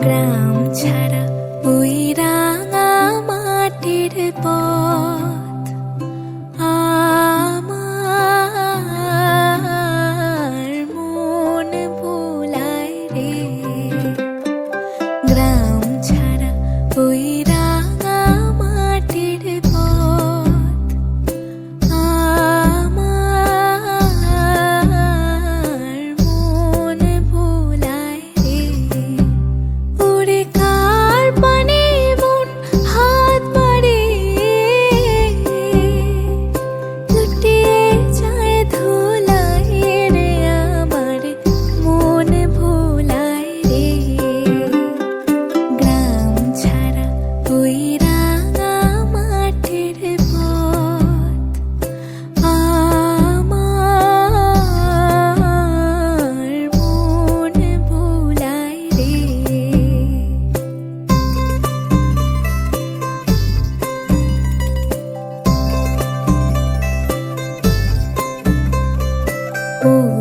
গ্রাম ছাড়া ওই মাটির পথ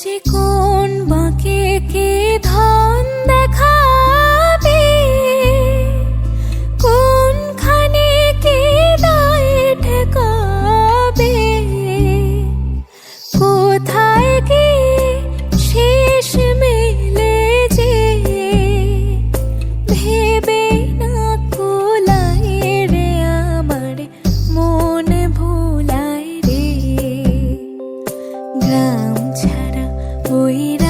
chico cuida.